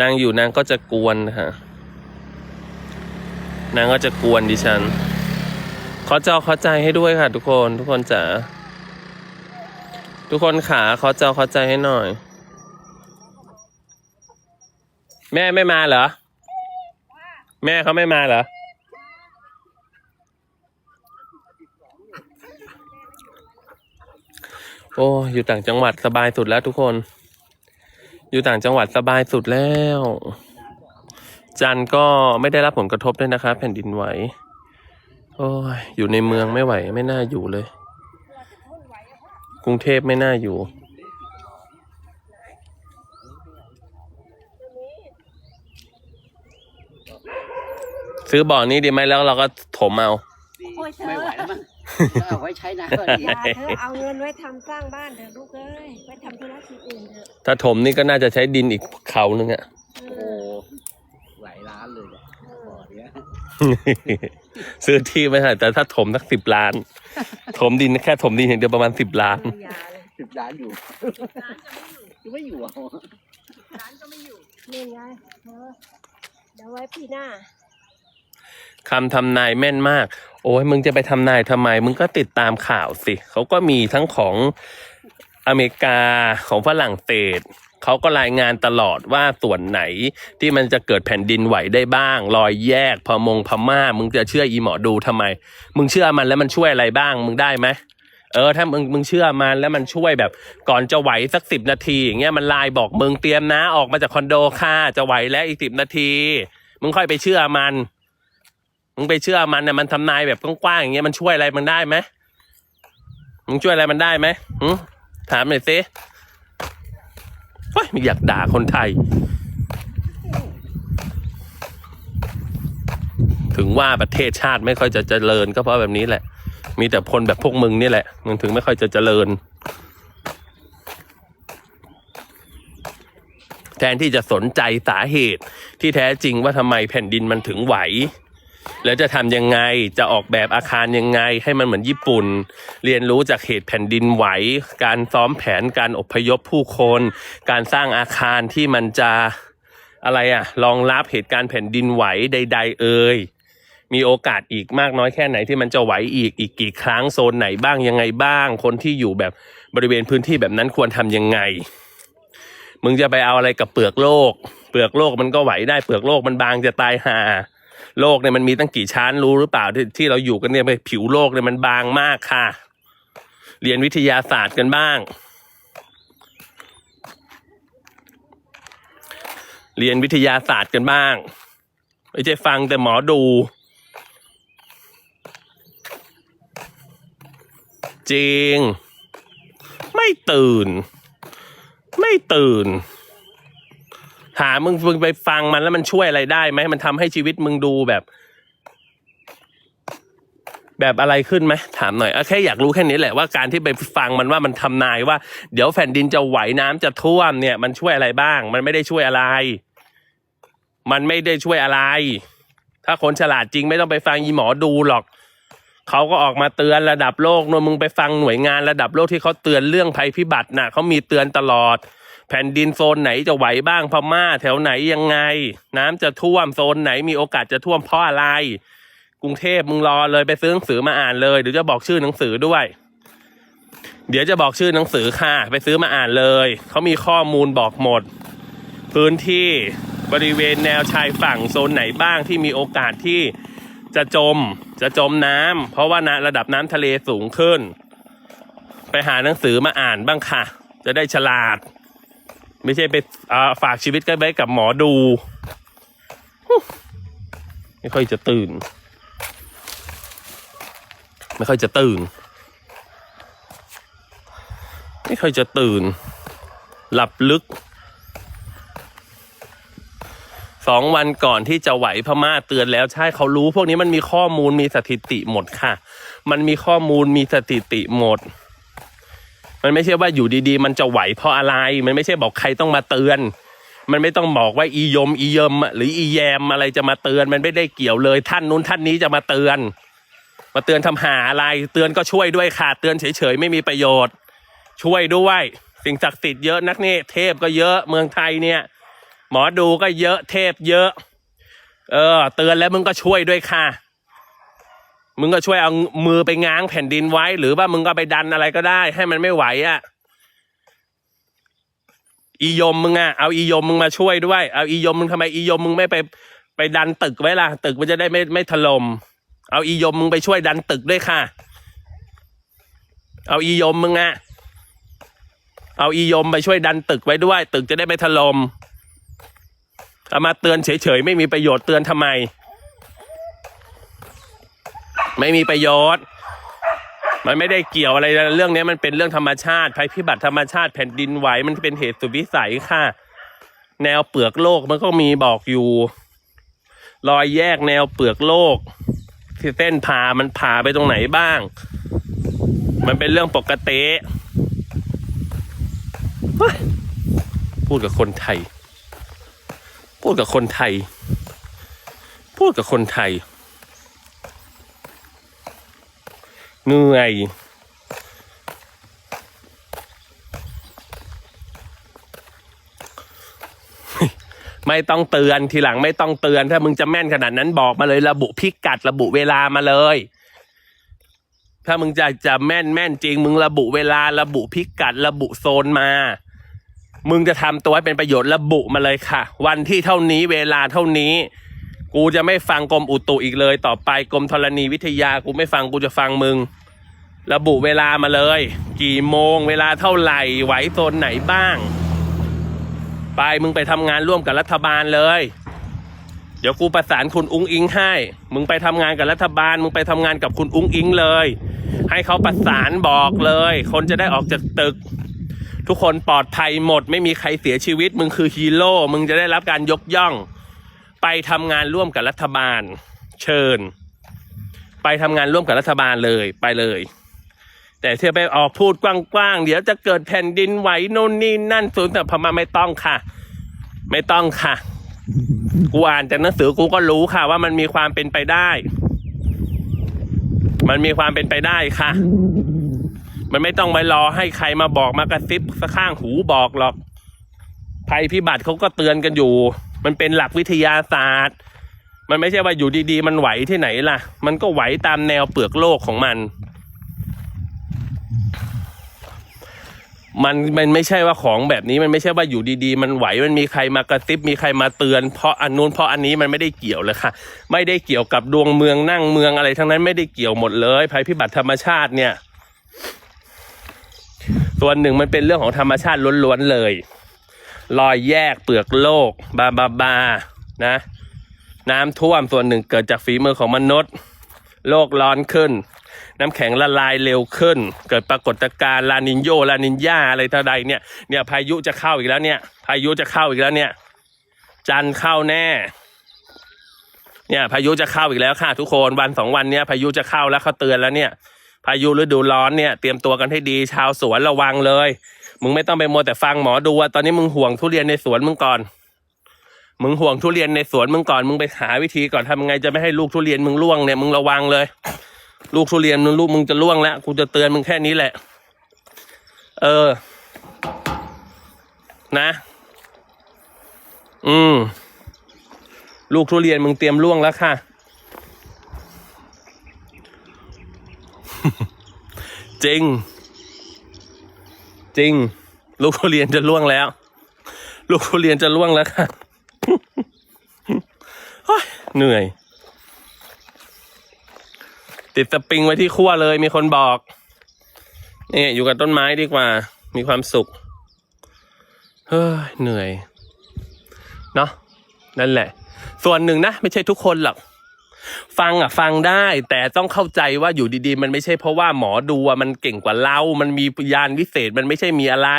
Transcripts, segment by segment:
นางอยู่นางก็จะกวนค่ะ นางก็จะกวนดิฉันขอจอขอใจให้ด้วยค่ะ ทุกคนทุกคนจ๋าทุกคนขาขอจอขอใจให้หน่อย แม่ไม่มาเหรอ แม่เขาไม่มาเหรอโอ้อยู่ต่างจังหวัดสบายสุดแล้วทุกคน อยู่ต่างจังหวัดสบายสุดแล้ว จันก็ไม่ได้รับผลกระทบด้วยนะคะ แผ่นดินไหว โอ้ย อยู่ในเมืองไม่ไหวไม่น่าอยู่เลย กรุงเทพไม่น่าอยู่ ซื้อบ่อนี้ดีไหมแล้วเราก็ถมเอา โอ้ยเธอ ไม่ไหวแล้วมั้ง เอาไว้ใช้นาก็ดีอย่าเธอเอาเงินไว้ทำสร้างบ้านเถอะลูกเอ้ยไว้ทำธุรกิจอื่นเถอะถ้าถมนี่ก็น่าจะใช้ดินอีกเขานึงอะ เอโอ้อหลายล้านเลยเนี่ยบ่อเนี้ยซื้อที่ไม่ใช่แต่ถ้าถมสักสิบล้าน ถมดินแค่ถมดินอย่างเดียวประมาณสิบล้านอย่าเลยสิบล้านอยู่ยังไม่อยู่อะ นี่ไงเธอเดี๋ยวไว้พี่หน้า คำทำนายแม่นมาก โอ้ยมึงจะไปทำนายทำไม มึงก็ติดตามข่าวสิเขาก็มีทั้งของอเมริกาของฝรั่งเศสเขาก็รายงานตลอดว่าส่วนไหนที่มันจะเกิดแผ่นดินไหวได้บ้าง รอยแยกพมงพม่า มึงจะเชื่ออีหมอดูทำไม มึงเชื่อมันแล้วมันช่วยอะไรบ้าง มึงได้ไหมเออถ้ามึงมึงเชื่อมันแล้วมันช่วยแบบ ก่อนจะไหวสักสิบนาทีอย่างเงี้ยมันไลน์บอกมึงเตรียมนะออกมาจากคอนโดค่ะจะไหวแล้วอีกสิบนาที มึงค่อยไปเชื่อมัน มึงไปเชื่อมันเนี่ยมันทำนายแบบกว้างๆอย่างเงี้ยมันช่วยอะไรมันได้ไหมมึงช่วยอะไรมันได้ไหมถามหน่อยสิเฮ้ยไม่อยากด่าคนไทย ถึงว่าประเทศชาติไม่ค่อยจะเจริญ ก็เพราะแบบนี้แหละ มีแต่คนแบบพวกมึงนี่แหละ มึงถึงไม่ค่อยจะเจริญ แทนที่จะสนใจสาเหตุที่แท้จริงว่าทำไมแผ่นดินมันถึงไหว แล้วจะทำยังไงจะออกแบบอาคารยังไง ให้มันเหมือนญี่ปุ่น เรียนรู้จากเหตุแผ่นดินไหว การซ้อมแผนการอพยพผู้คน การสร้างอาคารที่มันจะอะไรอะรองรับเหตุการณ์แผ่นดินไหวใด ๆ เอ่ยมีโอกาสอีกมากน้อยแค่ไหนที่มันจะไหวอีกอีกกี่ครั้งโซนไหนบ้างยังไงบ้าง คนที่อยู่แบบบริเวณพื้นที่แบบนั้นควรทำยังไง มึงจะไปเอาอะไรกับเปลือกโลก เปลือกโลกมันก็ไหวได้เปลือกโลกมันบางจะตายห่า โลกเนี่ยมันมีตั้งกี่ชั้นรู้หรือเปล่าที่ที่เราอยู่กันเนี่ยผิวโลกเนี่ยมันบางมากค่ะ เรียนวิทยาศาสตร์กันบ้าง เรียนวิทยาศาสตร์กันบ้างไม่ใช่ฟังแต่หมอดู จริง ไม่ตื่น ไม่ตื่น หามึงมึงไปฟังมันแล้วมันช่วยอะไรได้ไหมมันทำให้ชีวิตมึงดูแบบ แบบอะไรขึ้นไหมถามหน่อยอาแค่อยากรู้แค่นี้แหละว่าการที่ไปฟังมันว่ามันทำนายว่า เดี๋ยวแผ่นดินจะไหวน้ำจะท่วมเนี่ย มันช่วยอะไรบ้าง มันไม่ได้ช่วยอะไร มันไม่ได้ช่วยอะไร ถ้าคนฉลาดจริงไม่ต้องไปฟังยีหมอดูหรอกเขาก็ออกมาเตือนระดับโลกนนมึงไปฟังหน่วยงานระดับโลกที่เขาเตือนเรื่องภัยพิบัติน่ะเขามีเตือนตลอด แผ่นดินโซนไหนจะไหวบ้างพม่า แถวไหนยังไง น้ำจะท่วมโซนไหนมีโอกาสจะท่วมเพราะอะไร กรุงเทพมึงรอเลยไปซื้อหนังสือมาอ่านเลยเดี๋ยวจะบอกชื่อหนังสือด้วย เดี๋ยวจะบอกชื่อหนังสือค่ะ ไปซื้อมาอ่านเลยเขามีข้อมูลบอกหมด พื้นที่บริเวณแนวชายฝั่งโซนไหนบ้างที่มีโอกาสที่จะจมจะจมน้ำเพราะว่านะระดับน้ำทะเลสูงขึ้น ไปหาหนังสือมาอ่านบ้างค่ะ จะได้ฉลาด ไม่ใช่ไปฝากชีวิตกันไว้กับหมอดู ไม่ค่อยจะตื่น ไม่ค่อยจะตื่น ไม่ค่อยจะตื่น หลับลึก สองวันก่อนที่จะไหวพม่าเตือนแล้วใช่เขารู้ พวกนี้มันมีข้อมูลมีสถิติหมดค่ะ มันมีข้อมูลมีสถิติหมด มันไม่ใช่ว่าอยู่ดีๆ มันจะไหวเพราะอะไร มันไม่ใช่บอกใครต้องมาเตือน มันไม่ต้องบอกว่าอียมอีเยมหรืออีแยมอะไรจะมาเตือน มันไม่ได้เกี่ยวเลยท่านนู้นท่านนี้จะมาเตือน มาเตือนทำหาอะไร เตือนก็ช่วยด้วยค่ะเตือนเฉยๆไม่มีประโยชน์ ช่วยด้วย สิ่งศักดิ์สิทธิ์เยอะนักนี่เทพก็เยอะเมืองไทยเนี่ย หมอดูก็เยอะเทพเยอะ เออ เตือนแล้วมึงก็ช่วยด้วยค่ะ มึงก็ช่วยเอามือไปง้างแผ่นดินไว้ หรือว่ามึงก็ไปดันอะไรก็ได้ ให้มันไม่ไหวอะ่ะอียมมึงอะ่ะเอาอียมมึงมาช่วยด้วย เอาอียมมึงทำไมอียมมึงไม่ไป ไปดันตึกไว้ล่ะ ตึกมันจะได้ไม่ไม่ถล่มเอาอียมมึงไปช่วยดันตึกด้วยค่ะ เอาอียมมึงอะ่ะเอาอียมไปช่วยดันตึกไว้ด้วย ตึกจะได้ไม่ถล่มเอามาเตือนเฉยๆไม่มีประโยชน์เตือนทำไม ไม่มีประโยชน์ มันไม่ได้เกี่ยวอะไรเรื่องนี้มันเป็นเรื่องธรรมชาติภัยพิบัติธรรมชาติแผ่นดินไหวมันเป็นเหตุสุดวิสัยค่ะ แนวเปลือกโลกมันก็มีบอกอยู่ รอยแยกแนวเปลือกโลกที่เส้นผ่ามันผ่าไปตรงไหนบ้าง มันเป็นเรื่องปกติพูดกับคนไทย พูดกับคนไทย พูดกับคนไทย เหนื่อยไม่ต้องเตือนทีหลังไม่ต้องเตือน ถ้ามึงจะแม่นขนาดนั้นบอกมาเลยระบุพิกัดระบุเวลามาเลย ถ้ามึงจะจะแม่นแม่นจริง มึงระบุเวลาระบุพิกัด ระบุโซนมา มึงจะทำตัวให้เป็นประโยชน์ระบุมาเลยค่ะ วันที่เท่านี้เวลาเท่านี้ กูจะไม่ฟังกรมอุตุอีกเลย ต่อไปกรมธรณีวิทยากูไม่ฟังกูจะฟังมึง ระบุเวลามาเลย กี่โมง เวลาเท่าไหร่ไหวโซนไหนบ้าง ไปมึงไปทำงานร่วมกับรัฐบาลเลย เดี๋ยวกูประสานคุณอุ้งอิงให้ มึงไปทำงานกับรัฐบาล มึงไปทำงานกับคุณอุ้งอิงเลย ให้เขาประสานบอกเลย คนจะได้ออกจากตึกทุกคนปลอดภัยหมด ไม่มีใครเสียชีวิต มึงคือฮีโร่ มึงจะได้รับการยกย่อง ไปทำงานร่วมกับรัฐบาล เชิญ ไปทำงานร่วมกับรัฐบาลเลยไปเลย แต่ที่ไปออกพูดกว้างๆเดี๋ยวจะเกิดแผ่นดินไหวโน่นนี่นั่นศูนย์แต่พม่าไม่ต้องค่ะ ไม่ต้องค่ะ กูอ่านจากหนังสือกูก็รู้ค่ะ ว่ามันมีความเป็นไปได้ มันมีความเป็นไปได้ค่ะ มันไม่ต้องไปรอให้ใครมาบอกมากระซิบสักข้างหูบอกหรอกภัยพิบัติเขาก็เตือนกันอยู่ มันเป็นหลักวิทยาศาสตร์ มันไม่ใช่ว่าอยู่ดีๆ มันไหวที่ไหนล่ะ มันก็ไหวตามแนวเปลือกโลกของมัน มันมันไม่ใช่ว่าของแบบนี้มันไม่ใช่ว่าอยู่ดีๆ มันไหวมันมีใครมากระซิบมีใครมาเตือน เพราะอันนู้นเพราะอันนี้มันไม่ได้เกี่ยวเลยค่ะ ไม่ได้เกี่ยวกับดวงเมืองนั่งเมืองอะไรทั้งนั้นไม่ได้เกี่ยวหมดเลยภัยพิบัติธรรมชาติเนี่ยส่วนหนึ่งมันเป็นเรื่องของธรรมชาติล้วนๆเลย รอยแยกเปลือกโลก บาบาบานะ น้ำท่วมส่วนหนึ่งเกิดจากฝีมือของมนุษย์ โลกร้อนขึ้น น้ำแข็งละลายเร็วขึ้น เกิดปรากฏการณ์ลานินโยลานินยาอะไรเท่าใดเนี่ยเนี่ยพายุจะเข้าอีกแล้วเนี่ย พายุจะเข้าอีกแล้วเนี่ย จันเข้าแน่ เนี่ยพายุจะเข้าอีกแล้วค่ะ ทุกคนวันสองวันเนี้ยพายุจะเข้าแล้วเขาเตือนแล้วเนี่ย พายุฤดูร้อนเนี่ย เตรียมตัวกันให้ดีชาวสวนระวังเลย มึงไม่ต้องไปมัวแต่ฟังหมอดูอะตอนนี้มึงห่วงทุเรียนในสวนมึงก่อน มึงห่วงทุเรียนในสวนมึงก่อน มึงไปหาวิธีก่อนทำไงจะไม่ให้ลูกทุเรียนมึงร่วงเนี่ยมึงระวังเลย ลูกทุเรียนมึงลูกมึงจะร่วงแล้วกูจะเตือนมึงแค่นี้แหละ เออ นะ อืม ลูกทุเรียนมึงเตรียมร่วงแล้วค่ะจริง จริง ลูกทุเรียนจะร่วงแล้ว ลูกทุเรียนจะร่วงแล้วค่ะเหนื่อย ติดสปริงไว้ที่ขั้วเลยมีคนบอกนี่อยู่กับต้นไม้ดีกว่า มีความสุข เฮ้ยเหนื่อย เนาะนั่นแหละ ส่วนหนึ่งนะ ไม่ใช่ทุกคนหรอก ฟังอะฟังได้แต่ต้องเข้าใจว่าอยู่ดีๆ มันไม่ใช่เพราะว่าหมอดูอะมันเก่งกว่าเรา มันมียานวิเศษมันไม่ใช่มีอะไร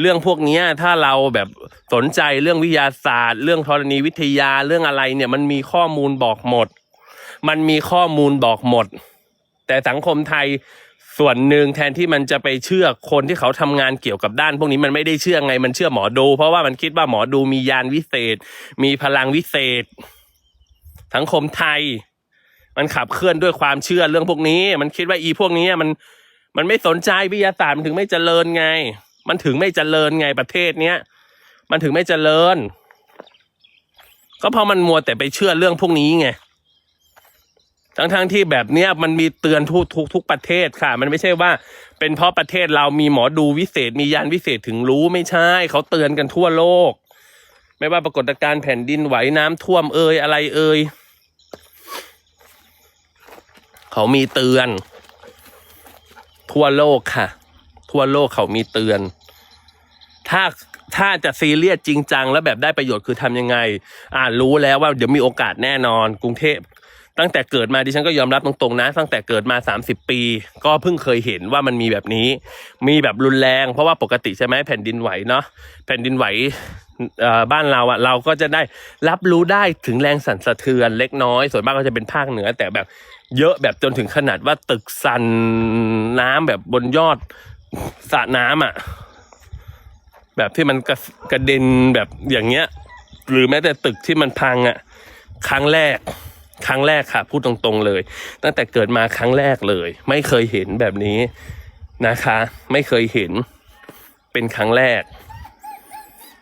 เรื่องพวกเนี้ยถ้าเราแบบสนใจเรื่องวิทยาศาสตร์ เรื่องธรณีวิทยาเรื่องอะไรเนี่ยมันมีข้อมูลบอกหมด มันมีข้อมูลบอกหมด แต่สังคมไทยส่วนหนึ่งแทนที่มันจะไปเชื่อคนที่เขาทำงานเกี่ยวกับด้าน พวกนี้มันไม่ได้เชื่อไงมันเชื่อหมอดู เพราะว่ามันคิดว่าหมอดูมียานวิเศษ มีพลังวิเศษ สังคมไทย มันขับเคลื่อนด้วยความเชื่อเรื่องพวกนี้ มันคิดว่าอีพวกนี้มันมันไม่สนใจวิทยาศาสตร์มันถึงไม่เจริญไง มันถึงไม่เจริญไงประเทศเนี้ยมันถึงไม่เจริญ ก็เพราะมันมัวแต่ไปเชื่อเรื่องพวกนี้ไงทั้งทงๆที่แบบเนี้ยมันมีเตือนทุกทุกทุกประเทศค่ะ มันไม่ใช่ว่า เป็นเพราะประเทศเรามีหมอดูวิเศษมียานวิเศษถึงรู้ไม่ใช่ เขาเตือนกันทั่วโลก ไม่ว่าปรากฏการณ์แผ่นดินไหวน้ำท่วมเอ่ยอะไรเอ่ยเขามีเตือน ทั่วโลกค่ะ ทั่วโลกเขามีเตือน ถ้าถ้าจะซีเรียสจริงจัง แล้วแบบได้ประโยชน์คือทำยังไง อ่ารู้แล้วว่าเดี๋ยวมีโอกาสแน่นอนกรุงเทพตั้งแต่เกิดมาดิฉันก็ยอมรับตรงๆนะ ตั้งแต่เกิดมา 30 ปี ก็เพิ่งเคยเห็นว่ามันมีแบบนี้ มีแบบรุนแรง เพราะว่าปกติใช่ไหมแผ่นดินไหวเนาะแผ่นดินไหว บ้านเราอะเราก็จะได้รับรู้ได้ถึงแรงสั่นสะเทือนเล็กน้อย ส่วนมากก็จะเป็นภาคเหนือ แต่แบบเยอะแบบจนถึงขนาดว่าตึกสั่นน้ำแบบบนยอดสระน้ำอะแบบที่มันกระกระเด็นแบบอย่างเงี้ย หรือแม้แต่ตึกที่มันพังอะครั้งแรก ครั้งแรกค่ะ พูดตรงๆเลย ตั้งแต่เกิดมาครั้งแรกเลย ไม่เคยเห็นแบบนี้นะคะ ไม่เคยเห็นเป็นครั้งแรก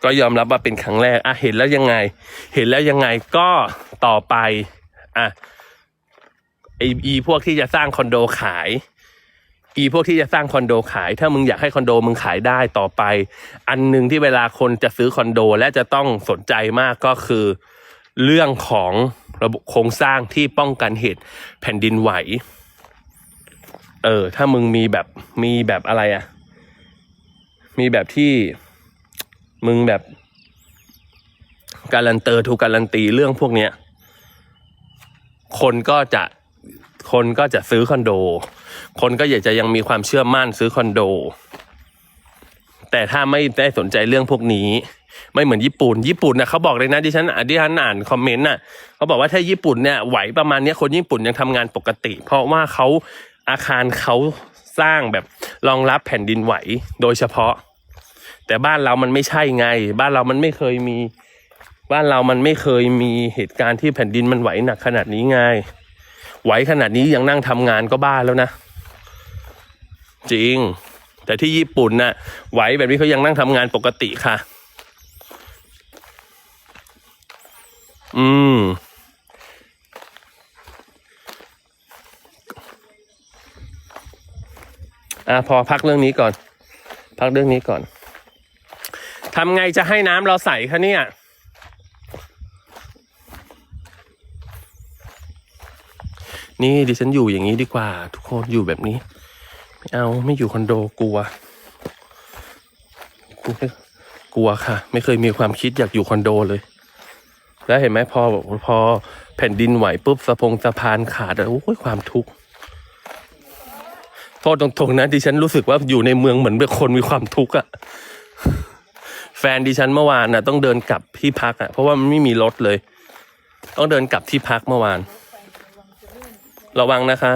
ก็ยอมรับว่าเป็นครั้งแรกอะเห็นแล้วยังไง เห็นแล้วยังไงก็ต่อไปอะไออีพวกที่จะสร้างคอนโดขาย อีพวกที่จะสร้างคอนโดขาย ถ้ามึงอยากให้คอนโดมึงขายได้ต่อไป อันหนึ่งที่เวลาคนจะซื้อคอนโด และจะต้องสนใจมากก็คือ เรื่องของระบบโครงสร้างที่ป้องกันเหตุแผ่นดินไหว เออ ถ้ามึงมีแบบมีแบบอะไรอะมีแบบที่ มึงแบบการันเตอร์ถูกการันตีเรื่องพวกเนี้ย คนก็จะคนก็จะซื้อคอนโด คนก็อยากจะยังมีความเชื่อมั่นซื้อคอนโด แต่ถ้าไม่ได้สนใจเรื่องพวกนี้ ไม่เหมือนญี่ปุ่น ญี่ปุ่นนะเขาบอกเลยนะดิฉันดิฉันอ่านคอมเมนต์น่ะเขาบอกว่าถ้าญี่ปุ่นเนี่ยไหวประมาณนี้คนญี่ปุ่นยังทำงานปกติ เพราะว่าเขาอาคารเขาสร้างแบบรองรับแผ่นดินไหวโดยเฉพาะ แต่บ้านเรามันไม่ใช่ไง บ้านเรามันไม่เคยมี บ้านเรามันไม่เคยมีเหตุการณ์ที่แผ่นดินมันไหวหนักขนาดนี้ไง ไหวขนาดนี้ยังนั่งทำงานก็บ้าแล้วนะ จริง แต่ที่ญี่ปุ่นน่ะไหวแบบนี้เขายังนั่งทำงานปกติค่ะ อืมอะพอพักเรื่องนี้ก่อน พักเรื่องนี้ก่อน ทำไงจะให้น้ำเราใสคะเนี่ย นี่ดิฉันอยู่อย่างนี้ดีกว่า ทุกคนอยู่แบบนี้ ไม่เอาไม่อยู่คอนโดกลัว กลัวค่ะ ไม่เคยมีความคิดอยากอยู่คอนโดเลย แล้วเห็นไหมพอพอแผ่นดินไหวปุ๊บสะพงสะพานขาดโอ้ยความทุกข์พอตรงๆนะดิฉันรู้สึกว่าอยู่ในเมืองเหมือนเป็นคนมีความทุกข์อะ แฟนดิฉันเมื่อวานน่ะต้องเดินกลับที่พักอะเพราะว่ามันไม่มีรถเลย ต้องเดินกลับที่พักเมื่อวาน ระวังนะคะ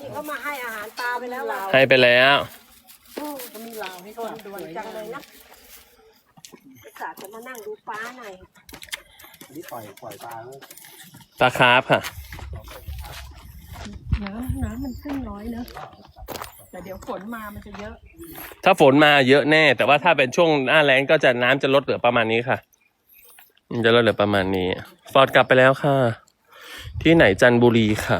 นี่เขามาให้อาหารปลาไปแล้วเราให้ไปแล้ว ก็มีลาวให้ส่วนด่วนจังเลยนะอุตส่าห์จะมานั่งดูปลาหน่อยนี่ปล่อยปล่อยปลาแล้วปลาคาร์ฟค่ะ น้ำน้ำมันขึ้นน้อยเนอะ แต่เดี๋ยวฝนมามันจะเยอะ ถ้าฝนมาเยอะแน่ แต่ว่าถ้าเป็นช่วงหน้าแล้งก็จะน้ำจะลดเหลือประมาณนี้ค่ะมันจะลดเหลือประมาณนี้ ฟอร์ดกลับไปแล้วค่ะ ที่ไหนจันทบุรีค่ะ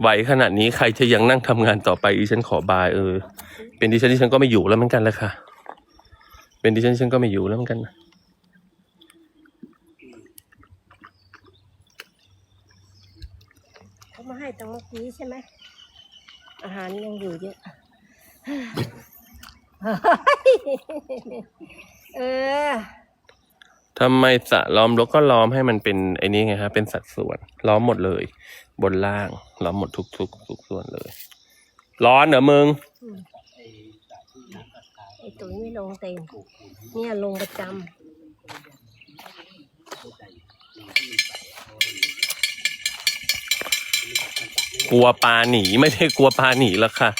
ไหวขนาดนี้ใครจะยังนั่งทำงานต่อไปดิฉันขอบายเออ เป็นดิฉันดิฉันก็ไม่อยู่แล้วเหมือนกันแหละค่ะ เป็นดิฉันดิฉันก็ไม่อยู่แล้วเหมือนกันนะ เขามาให้ ตรงเมื่อกี้ใช่ไหมอาหารยังอยู่เยอะเออทำไมสระล้อมรถก็ล้อมให้มันเป็นไอ้นี้ไงครับเป็นสัดส่วน ล้อมหมดเลย บนล่าง ล้อมหมดทุกทุกทุกส่วนเลย ร้อนเหรอมึงไอ้ตุ๋ยไม่ลงเต็มเนี่ยลงประจ กลัวปลาหนีไม่ได้กลัวปลาหนีแล้วค่ะ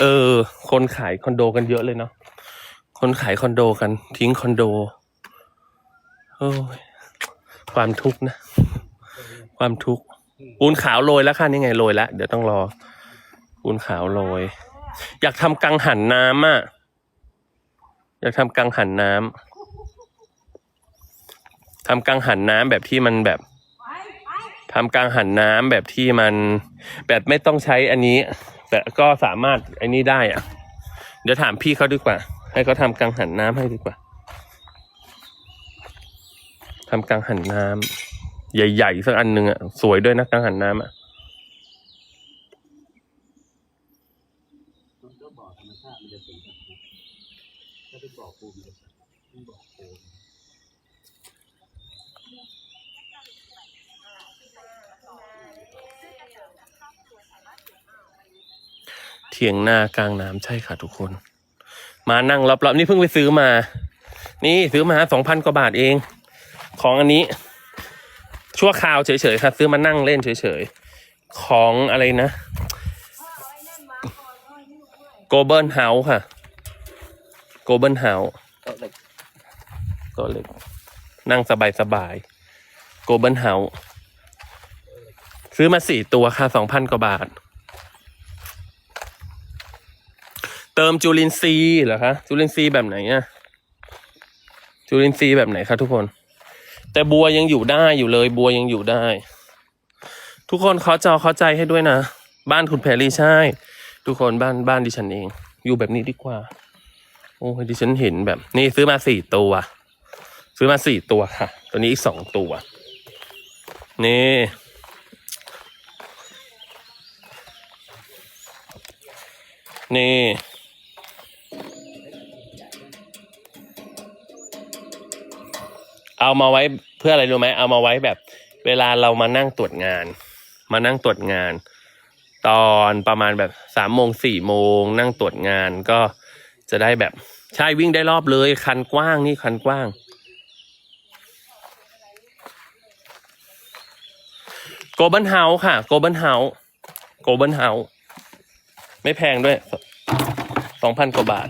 เออ คนขายคอนโดกันเยอะเลยเนาะคนขายคอนโดกัน ทิ้งคอนโดโอ้ยความทุกข์นะ ความทุกข์ปูนขาวโรยแล้วค่ะนี่ไงโรยแล้วเดี๋ยวต้องรอปูนขาวโรย อยากทำกังหันน้ำอะอยากทำกังหันน้ำทำกังหันน้ำแบบที่มันแบบ ทำกังหันน้ำแบบที่มันแบบไม่ต้องใช้อันนี้ แต่ก็สามารถไอ้นี้ได้อะ เดี๋ยวถามพี่เขาดีกว่า ให้เขาทำกังหันน้ำให้ดีกว่าทำกังหันน้ำใหญ่ๆสักอันหนึ่งอะสวยด้วยนะกังหันน้ำอะเป็นแบบนี้ถ้าเป็นบ่อปูมันจะเป็นบ่อปูน เถียงนากลางน้ำใช่ค่ะทุกคน มานั่งรอบๆนี่เพิ่งไปซื้อมา นี่ซื้อมาสองพันกว่าบาทเอง ของอันนี้ ชั่วคราวเฉยๆค่ะซื้อมานั่งเล่นเฉยๆ ของอะไรนะโกลเบิลเฮาส์ค่ะโกลเบิลเฮาส์โต๊ะเล็กตัวเล็ก นั่งสบายๆโกลเบิลเฮาส์ซื้อมาสี่ตัวค่ะสองพันกว่าบาท เติมจุลินทรีย์เหรอคะจุลินทรีย์แบบไหนอะจุลินทรีย์แบบไหนคะทุกคน แต่บัวยังอยู่ได้อยู่เลย บัวยังอยู่ได้ ทุกคนเขาจอเข้าใจให้ด้วยนะ บ้านคุณแพรรี่ใช่ ทุกคนบ้านบ้านดิฉันเอง อยู่แบบนี้ดีกว่า โอ้ยดิฉันเห็นแบบ นี่ซื้อมาสี่ตัว ซื้อมาสี่ตัวค่ะ ตัวนี้อีกสองตัว นี่นี่ เอามาไว้เพื่ออะไรรู้ไหมเอามาไว้แบบ เวลาเรามานั่งตรวจงาน มานั่งตรวจงาน ตอนประมาณแบบสามโมงสี่โมงนั่งตรวจงานก็จะได้แบบใช่วิ่งได้รอบเลย คันกว้างนี่คันกว้าง โกลเบนเฮาค่ะ โกลเบนเฮาโกลเบนเฮาไม่แพงด้วยสองพันกว่าบาท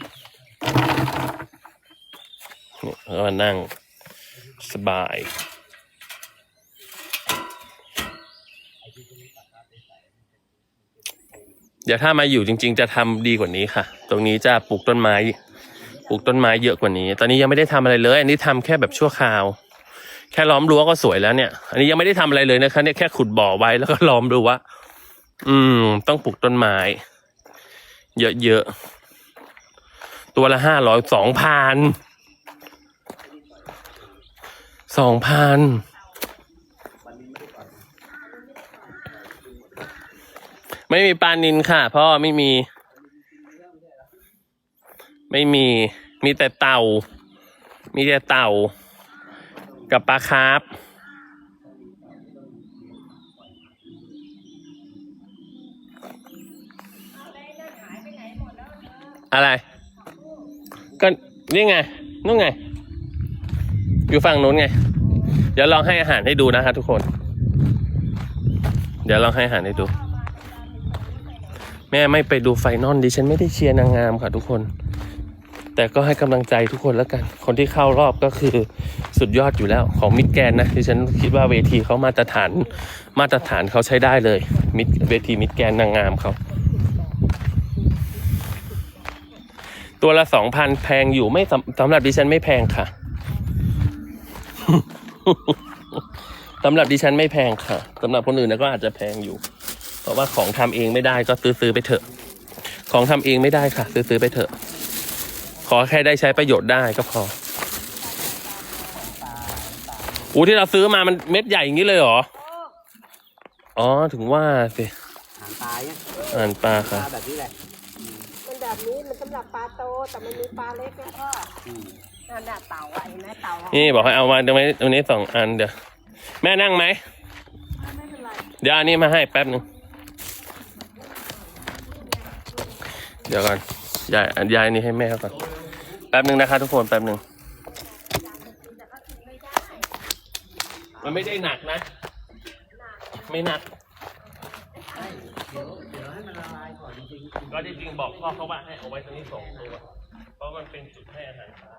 นี่แล้วมานั่ง สบาย เดี๋ยวถ้ามาอยู่จริง ๆ จะทำดีกว่านี้ค่ะ ตรงนี้จะปลูกต้นไม้ ปลูกต้นไม้เยอะกว่านี้ ตอนนี้ยังไม่ได้ทำอะไรเลย อันนี้ทำแค่แบบชั่วคราว แค่ล้อมรั้วก็สวยแล้วเนี่ย อันนี้ยังไม่ได้ทำอะไรเลยนะคะ เนี่ยแค่ขุดบ่อไว้แล้วก็ล้อมรั้วอืม ต้องปลูกต้นไม้ เยอะๆตัวละห้าร้อยสองพัน สองพันไม่มีปลานินค่ะพ่อไม่มี ไม่มี มีแต่เต่า มีแต่เต่า กับปลาคาร์ฟอะไร ก็นี่ไงนู่นไง อยู่ฝั่งนู้นไง เดี๋ยวลองให้อาหารให้ดูนะคะทุกคน เดี๋ยวลองให้อาหารให้ดู แม่ไม่ไปดูไฟนอลดิฉันไม่ได้เชียร์นางงามค่ะทุกคน แต่ก็ให้กำลังใจทุกคนแล้วกัน คนที่เข้ารอบก็คือสุดยอดอยู่แล้วของมิดแกนนะดิฉันคิดว่าเวทีเขามาตรฐานมาตรฐานเขาใช้ได้เลยมิดเวทีมิดแกนนางงามเขาตัวละสองพันแพงอยู่ไม่สำสำหรับดิฉันไม่แพงค่ะ สำหรับดิฉันไม่แพงค่ะสำหรับคนอื่นนะก็อาจจะแพงอยู่ เพราะว่าของทำเองไม่ได้ก็ซื้อซื้อไปเถอะ ของทำเองไม่ได้ค่ะ ซื้อซื้อไปเถอะ ขอแค่ได้ใช้ประโยชน์ได้ก็พออู้ที่เราซื้อมามันเม็ดใหญ่อย่างนี้เลยเหรอ อ๋อถึงว่าสิหางตายเนี่ยอ่านปลาปค่ะ ลาแบบนี้แหละมันแบบนี้มันสำหรับปลาโตแต่มันมีปลาเล็กนะพ่ออืม นั่นน่ะเต่าอะเห็นไหมเต่าอะนี่บอกให้เอามาตรงนี้ตรงนี้สองอันเดี๋ยวแม่นั่งไหมไม่เป็นไรเดี๋ยวอันนี้มาให้แป๊บหนึ่งเดี๋ยวก่อนยายอันยายอันนี้ให้แม่ก่อนแป๊บหนึ่งนะคะทุกคนแป๊บหนึ่งมันไม่ได้หนักนะ ไม่หนักเดี๋ยวเดี๋ยวให้มันละลายก่อนจริงๆก็จริงๆบอกพ่อเขาว่าให้เอาไว้ตรงนี้สองตัวเพราะมันเป็นจุดให้อาหารปลา